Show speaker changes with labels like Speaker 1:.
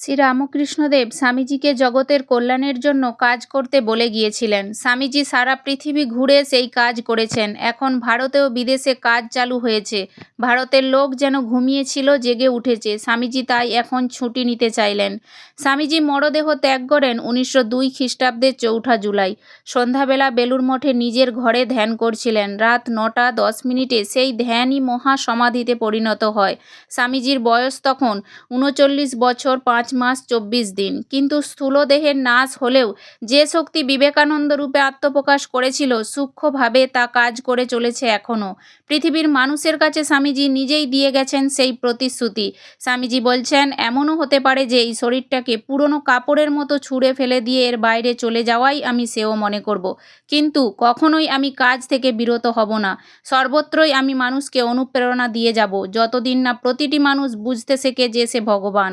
Speaker 1: শ্রীরামকৃষ্ণদেব স্বামীজিকে জগতের কল্যাণের জন্য কাজ করতে বলে গিয়েছিলেন। স্বামীজি সারা পৃথিবী ঘুরে সেই কাজ করেছেন। এখন ভারতেও বিদেশে কাজ চালু হয়েছে। ভারতের লোক যেন ঘুমিয়েছিল, জেগে উঠেছে। স্বামীজি তাই এখন ছুটি নিতে চাইলেন। স্বামীজি মরদেহ ত্যাগ করেন উনিশশো দুই খ্রিস্টাব্দের চৌঠা জুলাই। সন্ধ্যাবেলা বেলুর মঠে নিজের ঘরে ধ্যান করছিলেন। রাত নটা দশ মিনিটে সেই ধ্যানই মহা সমাধিতে পরিণত হয়। স্বামীজির বয়স তখন উনচল্লিশ বছর পাঁচ মাস চব্বিশ দিন। কিন্তু স্থূলদেহের নাশ হলেও যে শক্তি বিবেকানন্দ রূপে আত্মপ্রকাশ করেছিল, সূক্ষ্মভাবে তা কাজ করে চলেছে এখনও। পৃথিবীর মানুষের কাছে স্বামীজি নিজেই দিয়ে গেছেন সেই প্রতিশ্রুতি। স্বামীজি বলছেন, এমনও হতে পারে যে এই শরীরটাকে পুরনো কাপড়ের মতো ছুঁড়ে ফেলে দিয়ে এর বাইরে চলে যাওয়াই আমি সেও মনে করব। কিন্তু কখনোই আমি কাজ থেকে বিরত হব না। সর্বত্রই আমি মানুষকে অনুপ্রেরণা দিয়ে যাব। যতদিন না প্রতিটি মানুষ বুঝতে শেখে যে সে ভগবান।